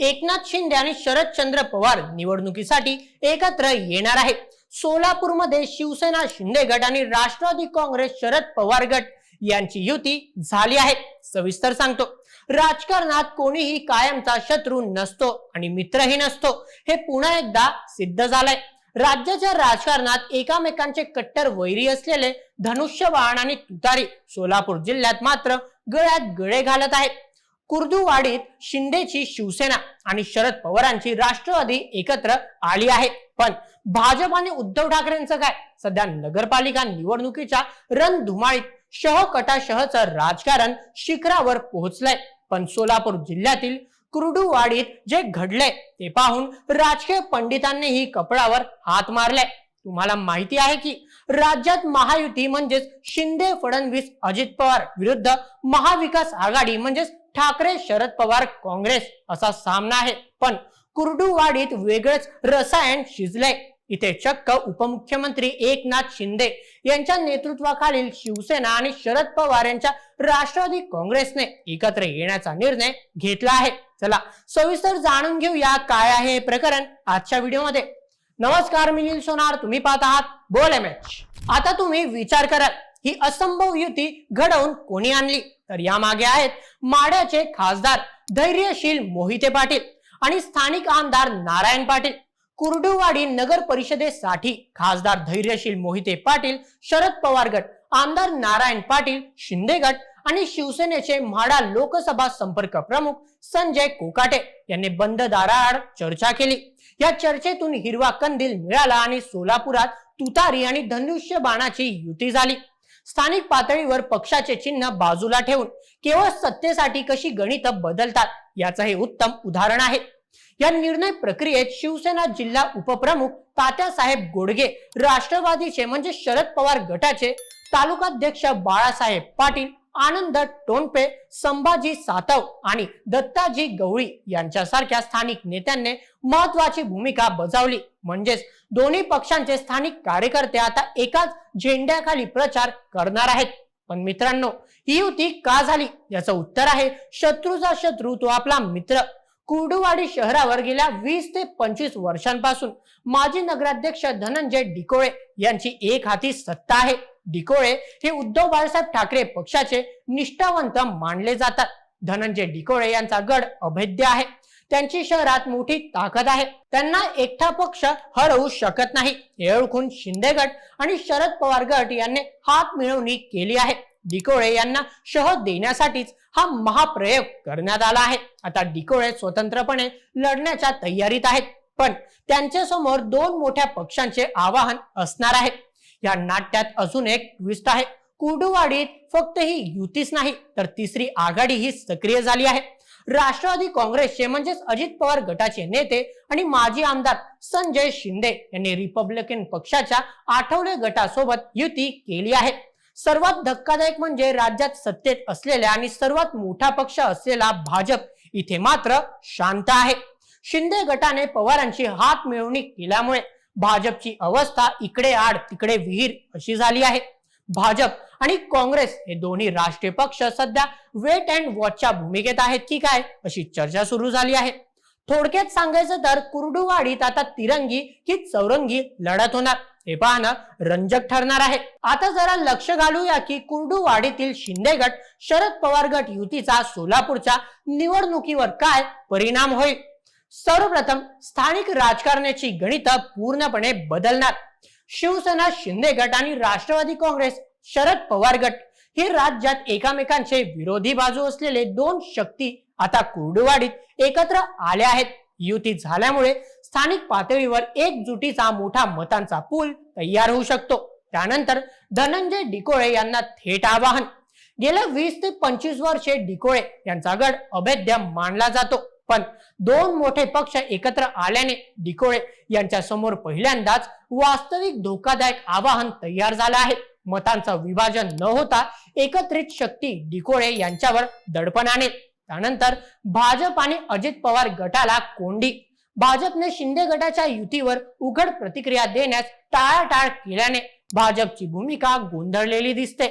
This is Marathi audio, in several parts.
एकनाथ शिंदे आणि शरदचंद्र पवार निवडणुकीसाठी एकत्र येणार आहे सोलापूरमध्ये शिवसेना शिंदे गट आणि राष्ट्रवादी काँग्रेस शरद पवार गट यांची युती झाली आहे. सविस्तर सांगतो. राजकारणात कोणीही कायमचा शत्रू नसतो आणि मित्रही नसतो. हे पुन्हा एकदा सिद्ध झालंय. राज्याच्या राजकारणात एकामेकांचे कट्टर वैरी असलेले धनुष्यवाण आणि तुतारी सोलापूर जिल्ह्यात मात्र गळ्यात गळे घालत आहेत. कुर्दुवाडीत शिंदेची शिवसेना आणि शरद पवारांची राष्ट्रवादी एकत्र आली आहे. पण भाजप आणि उद्धव ठाकरेंचं काय? सध्या नगरपालिका निवडणुकीच्या रणधुमाळीत शह कटाशहचं राजकारण शिखरावर पोहोचलंय. पण सोलापूर जिल्ह्यातील कुर्डुवाडीत जे घडलंय ते पाहून राजकीय पंडितांनीही कपडावर हात मारलाय तुम्हाला माहिती आहे की राज्यात महायुती म्हणजेच शिंदे फडणवीस अजित पवार विरुद्ध महाविकास आघाडी म्हणजेच ठाकरे शरद पवार काँग्रेस असा सामना आहे. पण कुर्डूवाडीत वेगळंच रसायन शिजलंय. इथे चक्क उपमुख्यमंत्री एकनाथ शिंदे यांच्या नेतृत्वाखालील शिवसेना आणि शरद पवार यांच्या राष्ट्रवादी काँग्रेसने एकत्र येण्याचा निर्णय घेतला आहे. चला सविस्तर जाणून घेऊया काय आहे हे प्रकरण आजच्या व्हिडिओमध्ये. नमस्कार मी सोनार. तुम्ही पाहत आहात बोल एम आता तुम्ही विचार कराल ही असंभव युती घडवून कोणी आणली? तर यामागे आहेत माड्याचे खासदार धैर्यशील मोहिते पाटील आणि स्थानिक आमदार नारायण पाटील. कुर्डुवाडी नगर परिषदेसाठी खासदार धैर्यशील मोहिते पाटील शरद पवार गट आमदार नारायण पाटील शिंदे गट आणि शिवसेनेचे म्हाडा लोकसभा संपर्क प्रमुख संजय कोकाटे यांनी बंद दाराआड चर्चा केली. या चर्चेतून हिरवा कंदील मिळाला आणि सोलापुरात तुतारी आणि धनुष्य बाणाची युती झाली. स्थानिक पातळीवर पक्षाचे चिन्ह बाजूला ठेवून केवळ सत्तेसाठी कशी गणित बदलतात याचं हे उत्तम उदाहरण आहे. या निर्णय प्रक्रियेत शिवसेना जिल्हा उपप्रमुख तात्यासाहेब गोडगे राष्ट्रवादीचे म्हणजे शरद पवार गटाचे तालुकाध्यक्ष बाळासाहेब पाटील आनंद टोनपे संभाजी सातव आणि दत्ताजी गवळी यांच्यासारख्या स्थानिक नेत्यांनी महत्वाची भूमिका बजावली. म्हणजेच दोन्ही पक्षांचे स्थानिक कार्यकर्ते आता एकाच झेंड्याखाली प्रचार करणार आहेत. पण मित्रांनो ही युती का झाली? याचं उत्तर आहे शत्रूचा शत्रू तो आपला मित्र. कुर्डुवाडी शहरावर गेल्या वीस ते पंचवीस वर्षांपासून माजी नगराध्यक्ष धनंजय डिकोळे यांची एक हाती सत्ता आहे. डिकोळे हे उद्धव बाळासाहेब ठाकरे पक्षाचे निष्ठावंत मानले जातात. धनंजय डिकोळे यांचा गड अभेद्य आहे. त्यांची शहरात मोठी ताकद आहे. त्यांना एकटा पक्ष हरवू शकत नाही. हे ओळखून शिंदे गट आणि शरद पवार गट यांनी हात मिळवणी केली आहे. डिकोळे यांना शह देण्यासाठीच हा महाप्रयोग करण्यात आला आहे. आता डिकोळे स्वतंत्रपणे लढण्याच्या तयारीत आहेत. पण त्यांच्यासमोर दोन मोठ्या पक्षांचे आवाहन असणार आहे. या नाट्यात अजून एक ट्विस्ट आहे. कुर्डुवाडीत फक्त ही युतीच नाही तर तिसरी आघाडी ही सक्रिय झाली आहे. राष्ट्रवादी काँग्रेसचे म्हणजेच अजित पवार गटाचे नेते आणि माजी आमदार संजय शिंदे यांनी रिपब्लिकन पक्षाच्या आठवले गटासोबत युती केली आहे. सर्वात धक्कादायक म्हणजे राज्यात सत्तेत असलेल्या आणि सर्वात मोठा पक्ष असलेला भाजप इथे मात्र शांत आहे. शिंदे गटाने पवारांची हात मिळवणी केल्यामुळे भाजपची अवस्था इकडे आड तिकडे विहीर अशी झाली आहे. भाजप आणि काँग्रेस हे दोन्ही राष्ट्रीय पक्ष सध्या वेट अँड वॉचच्या भूमिकेत आहेत. की काय अशी चर्चा सुरू झाली आहे. थोडक्यात सांगायचं तर कुर्डुवाडीत आता तिरंगी की चौरंगी लढत होणार. हे पाहणं रंजक ठरणार आहे. आता जरा लक्ष घालूया की कुर्डुवाडीतील शिंदे गट शरद पवार गट युतीचा सोलापूरच्या निवडणुकीवर काय परिणाम होईल. सर्वप्रथम स्थानिक राजकारणाची गणित पूर्णपणे बदलणार. शिवसेना शिंदे गट आणि राष्ट्रवादी काँग्रेस शरद पवार गट हे राज्यात एकामेकांचे विरोधी बाजू असलेले दोन शक्ती आता कुर्डुवाडीत एकत्र आल्या आहेत. युती झाल्यामुळे स्थानिक पातळीवर एकजुटीचा मोठा मतांचा पूल तयार होऊ शकतो. त्यानंतर धनंजय डिकोळे यांना थेट आवाहन. गेल्या वीस ते पंचवीस वर्षे डिकोळे यांचा गड अभेद्य मानला जातो. पण दोन मोठे पक्ष एकत्र आल्याने डिकोळे यांच्या समोर पहिल्यांदाच वास्तविक धोकादायक आवाहन तयार झालं आहे. मतांचं विभाजन न होता एकत्रित शक्ती डिकोळे यांच्यावर दडपण त्यानंतर भाजप आणि अजित पवार गटाला कोंडी. भाजपने शिंदे गटाच्या युतीवर उघड प्रतिक्रिया देण्यास टाळाटाळ केल्याने भाजपची भूमिका गोंधळलेली दिसते.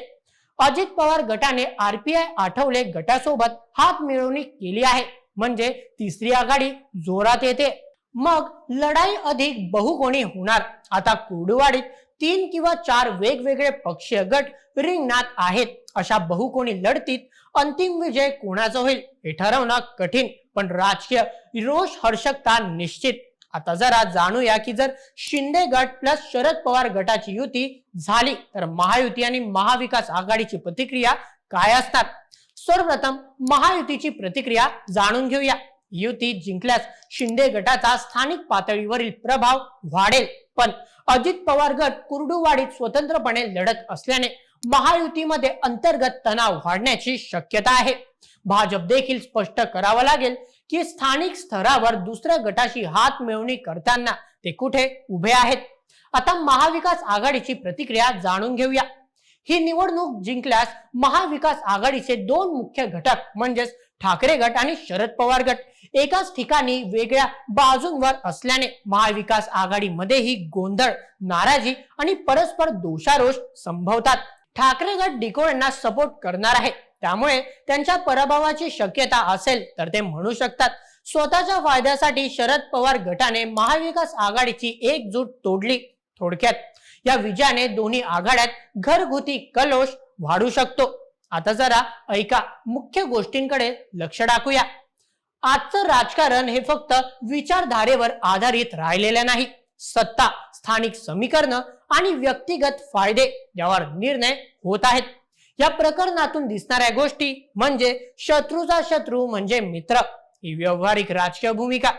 अजित पवार गटाने आरपीआय आठवले गटासोबत हात मिळवणी केली आहे. म्हणजे तिसरी आघाडी जोरात येते. मग लढाई अधिक बहुकोणी होणार. आता कुर्डुवाडीत तीन किंवा चार वेगवेगळे पक्षीय गट रिंगणात आहेत. अशा बहुकोणी लढतीत अंतिम विजय कोणाचा होईल हे ठरवणं कठीण पण राजकीय रोष हर्षकता निश्चित. आता जरा जाणूया की जर शिंदे गट प्लस शरद पवार गटाची युती झाली तर महायुती आणि महाविकास आघाडीची प्रतिक्रिया काय असतात? सर्वप्रथम महायुतीची प्रतिक्रिया जाणून घेऊया. युती जिंकल्यास शिंदे गटाचा स्थानिक पातळीवरील प्रभाव वाढेल. पण अजित पवार गट कुर्डुवाडीत स्वतंत्रपणे लढत असल्याने महायुतीमध्ये अंतर्गत तणाव वाढण्याची शक्यता आहे. भाजप देखील स्पष्ट करावं लागेल की स्थानिक स्तरावर दुसऱ्या गटाशी हात मिळवणी करताना ते कुठे उभे आहेत? आता महाविकास आघाडीची प्रतिक्रिया जाणून घेऊया. ही निवडणूक जिंकल्यास महाविकास आघाडीचे दोन मुख्य घटक म्हणजेच ठाकरे गट आणि शरद पवार गट एकाच ठिकाणी वेगळ्या बाजूंवर असल्याने महाविकास आघाडीमध्येही गोंधळ नाराजी आणि परस्पर दोषारोष संभवतात. ठाकरे गट डिकोळ्यांना सपोर्ट करणार आहे. त्यामुळे त्यांच्या पराभवाची शक्यता असेल तर ते म्हणू शकतात. स्वतःच्या फायद्यासाठी शरद पवार गटाने महाविकास आघाडीची एकजूट तोडली थोडक्यात. या विजयाने दोन्ही आघाड्यात घरगुती कलोश वाढू शकतो. आता जरा ऐका मुख्य गोष्टींकडे लक्ष टाकूया. आजचं राजकारण हे फक्त विचारधारेवर आधारित राहिलेलं नाही. सत्ता स्थानिक समीकरण आणि व्यक्तिगत फायदे यावर निर्णय होत आहेत. या प्रकरणातून दिसणाऱ्या गोष्टी म्हणजे शत्रूचा शत्रू म्हणजे मित्र. ही व्यवहारिक राजकीय भूमिका.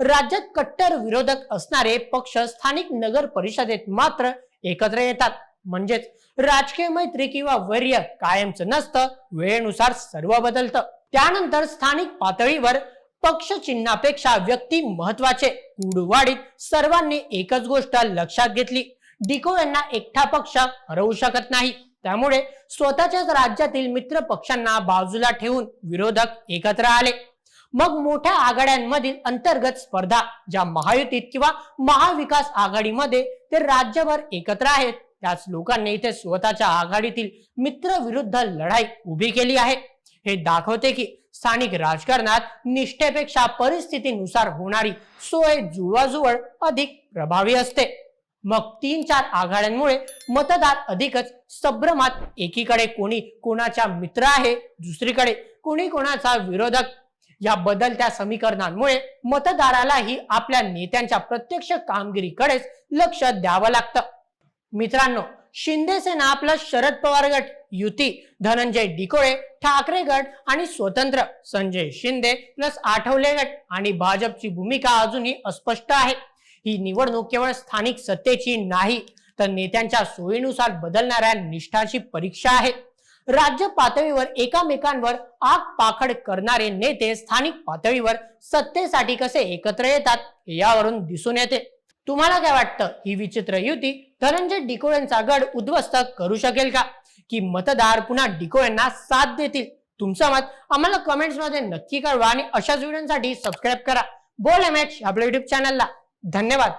राज्यात कट्टर विरोधक असणारे पक्ष स्थानिक नगर परिषदेत मात्र एकत्र येतात. म्हणजेच राजकीय मैत्री किंवा वैर्य कायमचं नसतं वेळेनुसार सर्व बदलतं. त्यानंतर स्थानिक पातळीवर पक्ष चिन्हापेक्षा व्यक्ती महत्त्वाचे कुडवाडीत सर्वांनी एकच गोष्ट लक्षात घेतली. डिको यांना एकटा पक्ष हरवू शकत नाही. त्यामुळे स्वतःच्याच राज्यातील मित्र पक्षांना बाजूला ठेवून विरोधक एकत्र आले. मग मोठ्या आघाड्यांमधील अंतर्गत स्पर्धा ज्या महायुतीत किंवा महाविकास आघाडीमध्ये ते राज्यभर एकत्र आहेत त्याच लोकांनी इथे स्वतःच्या आघाडीतील मित्र विरुद्ध लढाई उभी केली आहे. हे दाखवते की स्थानिक राजकारणात निष्ठेपेक्षा परिस्थितीनुसार होणारी सोय जुळवाजुळव अधिक प्रभावी असते. मग तीन चार आघाड्यांमुळे मतदार अधिकच संभ्रमात एकीकडे कोणी कोणाच्या मित्र आहे दुसरीकडे कोणी कोणाचा विरोधक या बदलत्या समीकरणांमुळे मतदारालाही आपल्या नेत्यांच्या प्रत्यक्ष कामगिरीकडेच लक्ष द्यावं लागतं. मित्रांनो शिंदे सेना प्लस शरद पवार गट युती धनंजय डिकोळे ठाकरे गट आणि स्वतंत्र संजय शिंदे प्लस आठवले गट आणि भाजपची भूमिका अजूनही अस्पष्ट आहे. ही निवडणूक केवळ स्थानिक सत्तेची नाही तर नेत्यांच्या सोयीनुसार बदलणाऱ्या निष्ठाची परीक्षा आहे. राज्य पातळीवर एकामेकांवर आग पाखड करणारे नेते स्थानिक पातळीवर सत्तेसाठी कसे एकत्र येतात यावरून दिसून येते. तुम्हाला काय वाटतं? ही विचित्र युती धनंजय डिकोळ्यांचा गड उद्ध्वस्त करू शकेल का? की मतदार पुन्हा डिकोळ्यांना साथ देतील? तुमचं मत आम्हाला कमेंट्समध्ये नक्की कळवा आणि अशाच व्हिडिओसाठी सबस्क्राईब करा. बोल एम एच आपल्या युट्यूब चॅनलला धन्यवाद.